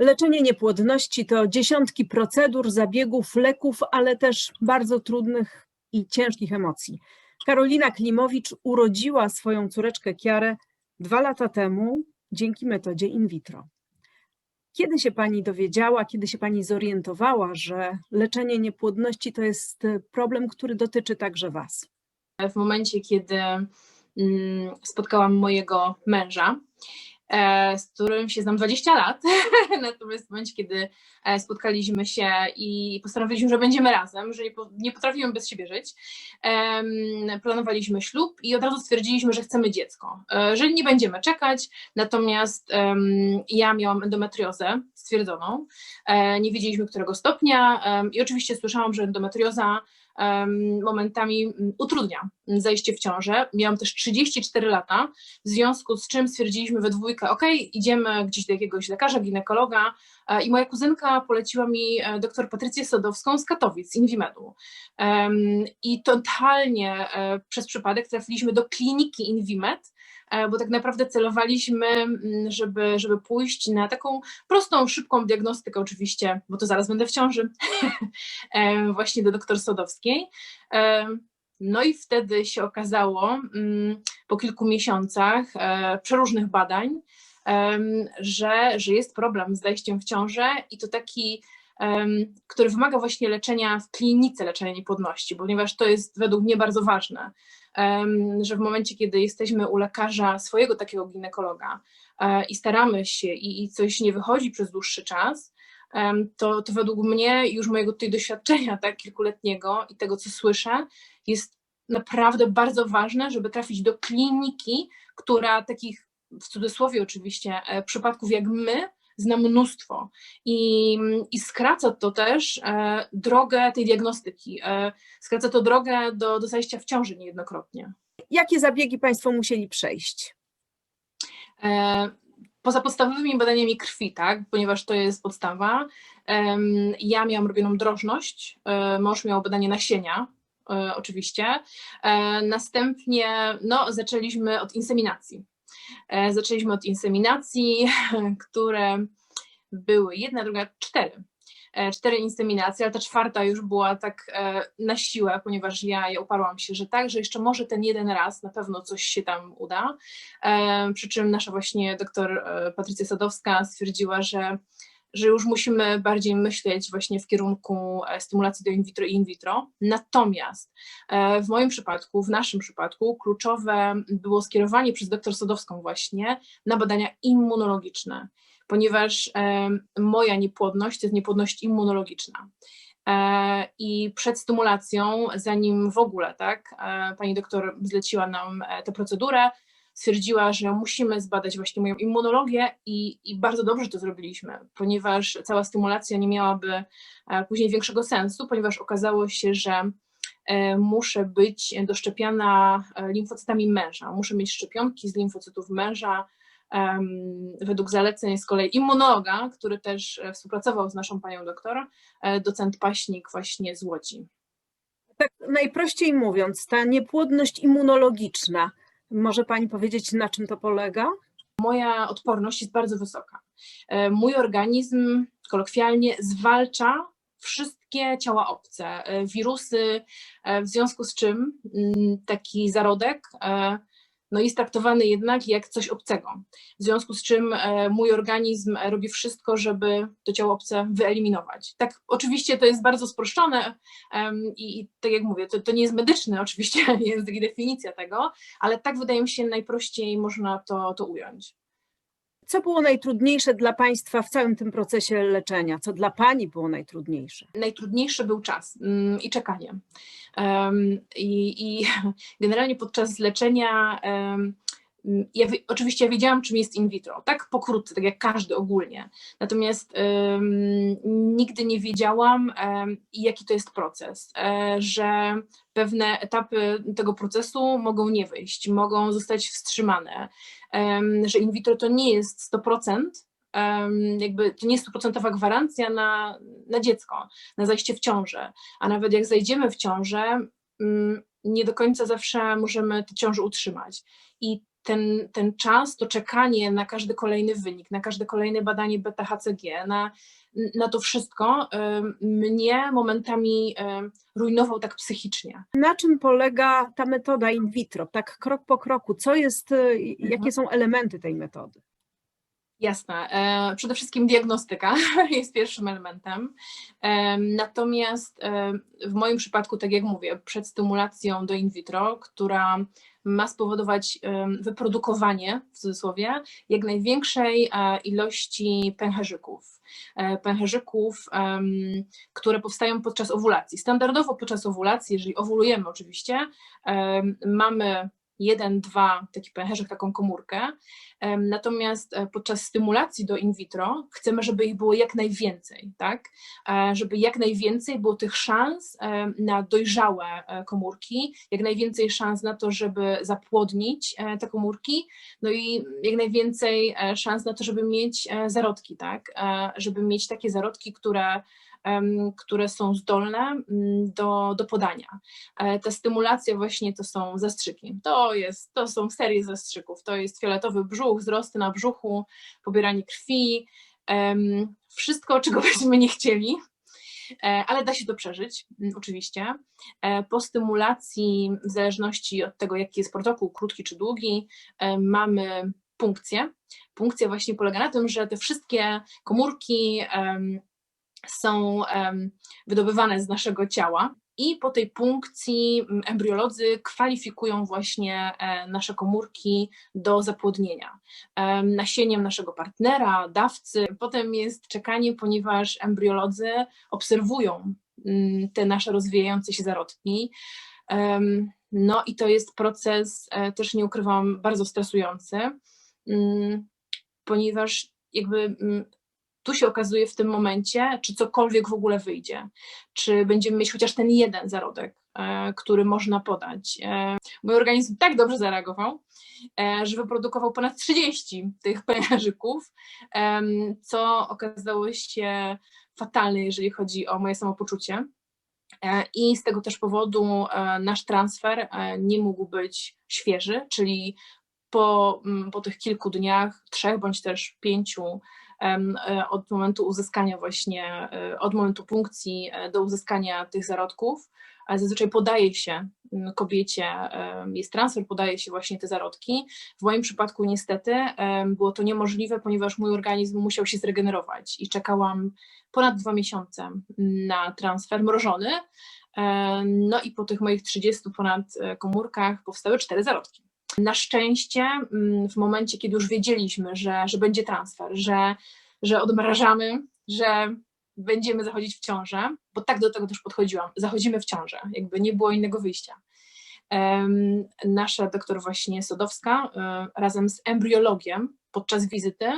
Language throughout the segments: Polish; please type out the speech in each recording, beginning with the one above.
Leczenie niepłodności to dziesiątki procedur, zabiegów, leków, ale też bardzo trudnych i ciężkich emocji. Karolina Klimowicz urodziła swoją córeczkę Kiarę dwa lata temu dzięki metodzie in vitro. Kiedy się pani dowiedziała, kiedy się pani zorientowała, że leczenie niepłodności to jest problem, który dotyczy także was? w momencie, kiedy spotkałam mojego męża, e, z którym się znam 20 lat. Natomiast w momencie, kiedy e, spotkaliśmy się i postanowiliśmy, że będziemy razem, że nie, po- nie potrafimy bez siebie żyć, planowaliśmy ślub i od razu stwierdziliśmy, że chcemy dziecko, e, że nie będziemy czekać. Natomiast ja miałam endometriozę stwierdzoną, nie wiedzieliśmy którego stopnia i oczywiście słyszałam, że endometrioza momentami mm, utrudnia zajście w ciążę. Miałam też 34 lata, w związku z czym stwierdziliśmy we dwójkę, ok, idziemy gdzieś do jakiegoś lekarza, ginekologa e, i moja kuzynka poleciła mi e, doktor Patrycję Sodowską z Katowic, Invimedu. I totalnie e, przez przypadek trafiliśmy do kliniki Invimed, bo tak naprawdę celowaliśmy, żeby, żeby pójść na taką prostą, szybką diagnostykę oczywiście, bo to zaraz będę w ciąży, em, właśnie do doktor Sodowskiej. Em, No i wtedy się okazało, po kilku miesiącach e, przeróżnych badań, że, że jest problem z zajściem w ciążę i to taki, który wymaga właśnie leczenia w klinice leczenia niepłodności, ponieważ to jest według mnie bardzo ważne, że w momencie, kiedy jesteśmy u lekarza, swojego takiego ginekologa e, i staramy się i, i coś nie wychodzi przez dłuższy czas, to, to według mnie już mojego tutaj doświadczenia tak, kilkuletniego i tego, co słyszę, jest naprawdę bardzo ważne, żeby trafić do kliniki, która takich, w cudzysłowie oczywiście, e, przypadków jak my, zna mnóstwo i, i skraca to też e, drogę tej diagnostyki, e, skraca to drogę do, do zajścia w ciąży niejednokrotnie. Jakie zabiegi państwo musieli przejść? E, Poza podstawowymi badaniami krwi, tak, ponieważ to jest podstawa, em, ja miałam robioną drożność, e, mąż miał badanie nasienia, e, oczywiście. E, Następnie no, zaczęliśmy od inseminacji. E, Zaczęliśmy od inseminacji, które były jedna, druga, cztery. E, Cztery inseminacje, ale ta czwarta już była tak e, na siłę, ponieważ ja, uparłam się, że tak, że jeszcze może ten jeden raz na pewno coś się tam uda. Przy czym nasza właśnie doktor Patrycja Sadowska stwierdziła, że, że już musimy bardziej myśleć właśnie w kierunku e, stymulacji do in vitro i in vitro. Natomiast e, w moim przypadku, w naszym przypadku, kluczowe było skierowanie przez doktor Sadowską właśnie na badania immunologiczne, ponieważ e, moja niepłodność to jest niepłodność immunologiczna. I przed stymulacją, zanim w ogóle, tak, pani doktor zleciła nam tę procedurę, stwierdziła, że musimy zbadać właśnie moją immunologię i, i bardzo dobrze to zrobiliśmy, ponieważ cała stymulacja nie miałaby e, później większego sensu, ponieważ okazało się, że e, muszę być doszczepiana e, limfocytami męża, muszę mieć szczepionki z limfocytów męża, według zaleceń z kolei immunologa, który też współpracował z naszą panią doktor, docent Paśnik właśnie z Łodzi. Tak najprościej mówiąc, ta niepłodność immunologiczna, może pani powiedzieć, na czym to polega? moja odporność jest bardzo wysoka. E, Mój organizm kolokwialnie zwalcza wszystkie ciała obce, e, wirusy, e, w związku z czym mm, taki zarodek no jest traktowany jednak jak coś obcego. W związku z czym e, mój organizm e, robi wszystko, żeby to ciało obce wyeliminować. Tak, oczywiście to jest bardzo sproszczone i, i tak jak mówię, to, to nie jest medyczny oczywiście i definicja tego, ale tak wydaje mi się najprościej można to, to ująć. Co było najtrudniejsze dla państwa w całym tym procesie leczenia? Co dla pani było najtrudniejsze? najtrudniejszy był czas mm, i czekanie. I, I generalnie podczas leczenia, ja wi- oczywiście ja wiedziałam, czym jest in vitro, tak pokrótce, tak jak każdy ogólnie. Natomiast em, nigdy nie wiedziałam, em, jaki to jest proces, e, że pewne etapy tego procesu mogą nie wyjść, mogą zostać wstrzymane, że in vitro to nie jest 100%, em, jakby to nie jest stuprocentowa gwarancja na, na dziecko, na zajście w ciążę, a nawet jak zajdziemy w ciążę, mm, nie do końca zawsze możemy tę ciążę utrzymać. I ten, ten czas, to czekanie na każdy kolejny wynik, na każde kolejne badanie beta-HCG, na, na to wszystko mnie momentami rujnował tak psychicznie. Na czym polega ta metoda in vitro? Tak krok po kroku. Co jest, y, jakie są elementy tej metody? Jasne. E, Przede wszystkim diagnostyka jest pierwszym elementem. Em, Natomiast em, w moim przypadku, tak jak mówię, przed stymulacją do in vitro, która ma spowodować wyprodukowanie, w cudzysłowie, jak największej e, ilości pęcherzyków. E, Pęcherzyków, które powstają podczas owulacji. Standardowo podczas owulacji, jeżeli owulujemy oczywiście, mamy jeden, dwa taki pęcherzyk, taką komórkę, Natomiast e, podczas stymulacji do in vitro chcemy, żeby ich było jak najwięcej, tak? E, Żeby jak najwięcej było tych szans em, na dojrzałe e, komórki, jak najwięcej szans na to, żeby zapłodnić e, te komórki, no i jak najwięcej e, szans na to, żeby mieć e, zarodki, tak? E, Żeby mieć takie zarodki, które które są zdolne mm, do, do podania. E, Ta stymulacja właśnie to są zastrzyki. To, jest, to są serie zastrzyków. To jest fioletowy brzuch, wzrosty na brzuchu, pobieranie krwi, wszystko, czego byśmy nie chcieli. E, Ale da się to przeżyć, mm, oczywiście. E, Po stymulacji, w zależności od tego, jaki jest protokół, krótki czy długi, mamy punkcję. Punkcja właśnie polega na tym, że te wszystkie komórki są wydobywane z naszego ciała. I po tej punkcji embriolodzy kwalifikują właśnie e, nasze komórki do zapłodnienia. Em, Nasieniem naszego partnera, dawcy. Potem jest czekanie, ponieważ embriolodzy obserwują mm, te nasze rozwijające się zarodki. No i to jest proces, e, też nie ukrywam, bardzo stresujący, mm, ponieważ jakby mm, tu się okazuje w tym momencie, czy cokolwiek w ogóle wyjdzie, czy będziemy mieć chociaż ten jeden zarodek, e, który można podać. E, Mój organizm tak dobrze zareagował, e, że wyprodukował ponad 30 tych pęcherzyków, co okazało się fatalne, jeżeli chodzi o moje samopoczucie. I z tego też powodu nasz transfer nie mógł być świeży, czyli po, mm, po tych kilku dniach, trzech bądź też pięciu, od momentu uzyskania właśnie, e, od momentu punkcji e, do uzyskania tych zarodków, zazwyczaj podaje się kobiecie, jest transfer, podaje się właśnie te zarodki. W moim przypadku niestety było to niemożliwe, ponieważ mój organizm musiał się zregenerować i czekałam ponad dwa miesiące na transfer mrożony. E, No i po tych moich 30 ponad e, komórkach powstały cztery zarodki. Na szczęście mm, w momencie, kiedy już wiedzieliśmy, że, że będzie transfer, że, że odmrażamy, że będziemy zachodzić w ciążę, bo tak do tego też podchodziłam, zachodzimy w ciążę, jakby nie było innego wyjścia. Nasza doktor właśnie Sodowska e, razem z embriologiem podczas wizyty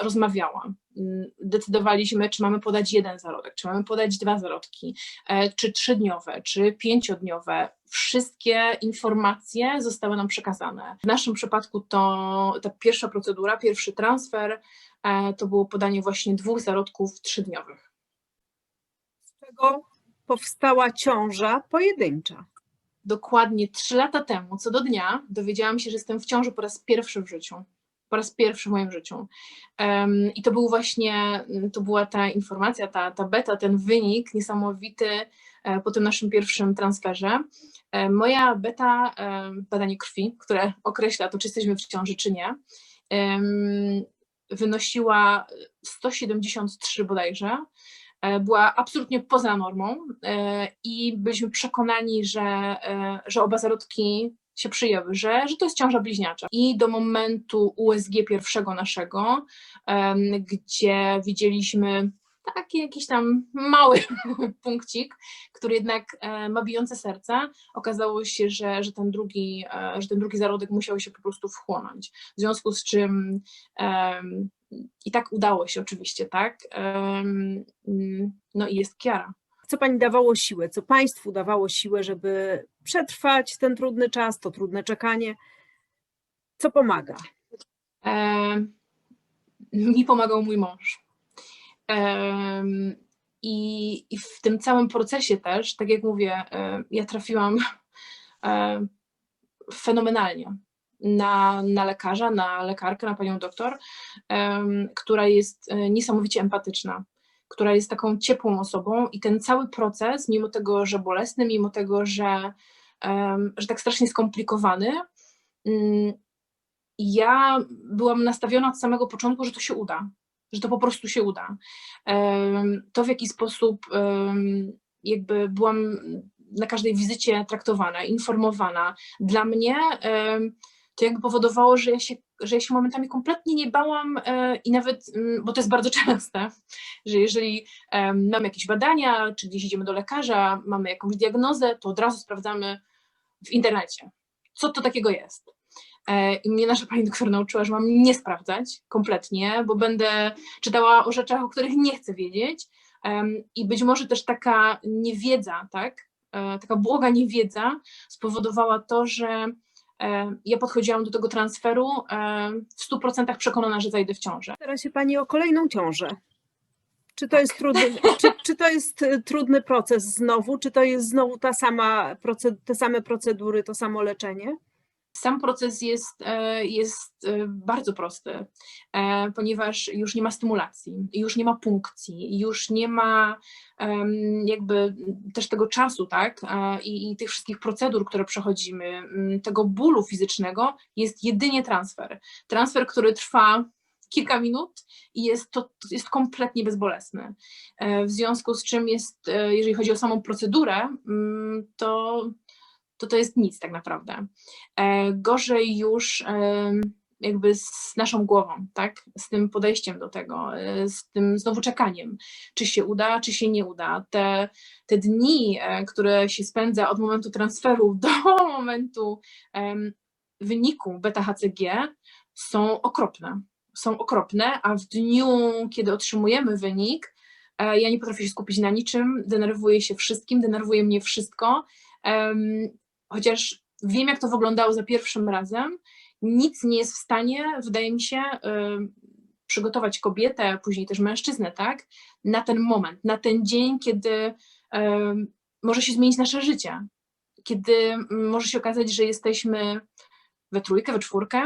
rozmawiała. Mm, Decydowaliśmy, czy mamy podać jeden zarodek, czy mamy podać dwa zarodki, e, czy trzydniowe, czy pięciodniowe. Wszystkie informacje zostały nam przekazane. W naszym przypadku to ta pierwsza procedura, pierwszy transfer, e, to było podanie właśnie dwóch zarodków trzydniowych. Z czego powstała ciąża pojedyncza? Dokładnie trzy lata temu, co do dnia, dowiedziałam się, że jestem w ciąży po raz pierwszy w życiu. Po raz pierwszy w moim życiu. I to był właśnie, to była ta informacja, ta, ta beta, ten wynik niesamowity e, po tym naszym pierwszym transferze. E, Moja beta, e, badanie krwi, które określa to, czy jesteśmy w ciąży, czy nie, wynosiła 173 bodajże. Była absolutnie poza normą i byliśmy przekonani, że, że oba zarodki się przyjęły, że, że to jest ciąża bliźniacza. I do momentu USG pierwszego naszego, gdzie widzieliśmy taki jakiś tam mały punkcik, który jednak e, ma bijące serce, okazało się, że, że, ten drugi, e, że ten drugi zarodek musiał się po prostu wchłonąć. W związku z czym em, i tak udało się oczywiście, tak? Mm, No i jest Kiara. Co pani dawało siłę? Co państwu dawało siłę, żeby przetrwać ten trudny czas, to trudne czekanie? Co pomaga? Em, Mi pomagał mój mąż. Em, I, I w tym całym procesie też, tak jak mówię, em, ja trafiłam em, fenomenalnie. na, na lekarza, na lekarkę, na panią doktor, która jest e, niesamowicie empatyczna, która jest taką ciepłą osobą i ten cały proces, mimo tego, że bolesny, mimo tego, że, że tak strasznie skomplikowany, mm, ja byłam nastawiona od samego początku, że to się uda, że to po prostu się uda. To w jaki sposób jakby byłam na każdej wizycie traktowana, informowana, dla mnie to jakby powodowało, że ja się, że ja się momentami kompletnie nie bałam e, i nawet, mm, bo to jest bardzo częste, że jeżeli mamy jakieś badania, czy gdzieś idziemy do lekarza, mamy jakąś diagnozę, to od razu sprawdzamy w internecie, co to takiego jest. E, I mnie nasza pani doktor nauczyła, że mam nie sprawdzać kompletnie, bo będę czytała o rzeczach, o których nie chcę wiedzieć. I być może też taka niewiedza, tak? e, Taka błoga niewiedza spowodowała to, że ja podchodziłam do tego transferu w 100% przekonana, że zajdę w ciążę. Stara się Pani o kolejną ciążę. Czy to, jest trudny, czy, czy to jest y, trudny proces znowu? Czy to jest znowu ta sama, te same procedury, to samo leczenie? Sam proces jest, e, jest e, bardzo prosty, e, ponieważ już nie ma stymulacji, już nie ma punkcji, już nie ma jakby też tego czasu, tak? I, I tych wszystkich procedur, które przechodzimy, tego bólu fizycznego, jest jedynie transfer. Transfer, który trwa kilka minut i jest to jest kompletnie bezbolesny. W związku z czym jest, jeżeli chodzi o samą procedurę, to to to jest nic tak naprawdę. E, Gorzej już em, jakby z naszą głową, tak? Z tym podejściem do tego, e, z tym znowu czekaniem, czy się uda, czy się nie uda. Te, te dni, e, które się spędza od momentu transferu do momentu wyniku beta-HCG są okropne. Są okropne, a w dniu, kiedy otrzymujemy wynik, e, ja nie potrafię się skupić na niczym, denerwuję się wszystkim, denerwuje mnie wszystko. Chociaż wiem, jak to wyglądało za pierwszym razem, nic nie jest w stanie, wydaje mi się, przygotować kobietę, później też mężczyznę, tak, na ten moment, na ten dzień, kiedy może się zmienić nasze życie, kiedy może się okazać, że jesteśmy we trójkę, we czwórkę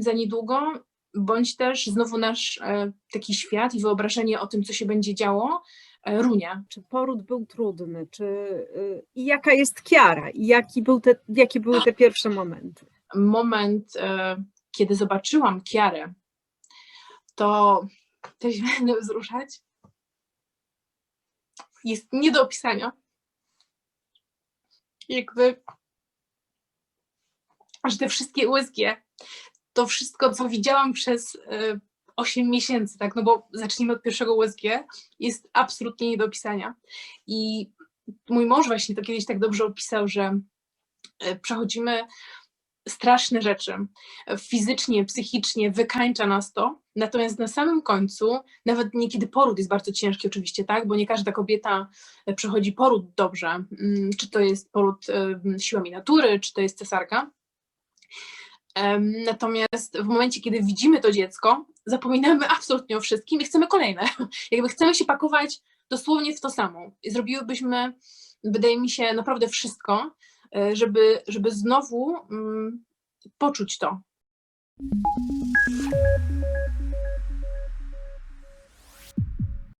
za niedługo, bądź też znowu nasz e, taki świat i wyobrażenie o tym, co się będzie działo, e, runie. Czy poród był trudny? Czy, y, I jaka jest Kiara? I jaki był te, jakie były te pierwsze momenty? moment, e, kiedy zobaczyłam Kiarę, to też będę wzruszać. Jest nie do opisania. Jakby, że te wszystkie USG, to wszystko, co widziałam przez e, 8 miesięcy, tak, no bo zacznijmy od pierwszego USG, jest absolutnie nie do opisania. I mój mąż właśnie to kiedyś tak dobrze opisał, że e, przechodzimy straszne rzeczy. Fizycznie, psychicznie wykańcza nas to, natomiast na samym końcu, nawet niekiedy poród jest bardzo ciężki oczywiście, tak, bo nie każda kobieta e, przechodzi poród dobrze, Mm, czy to jest poród em, siłami natury, czy to jest cesarka. Natomiast w momencie, kiedy widzimy to dziecko, zapominamy absolutnie o wszystkim i chcemy kolejne. Jakby chcemy się pakować dosłownie w to samo. I zrobiłybyśmy, wydaje mi się, naprawdę wszystko, e, żeby, żeby znowu mm, poczuć to.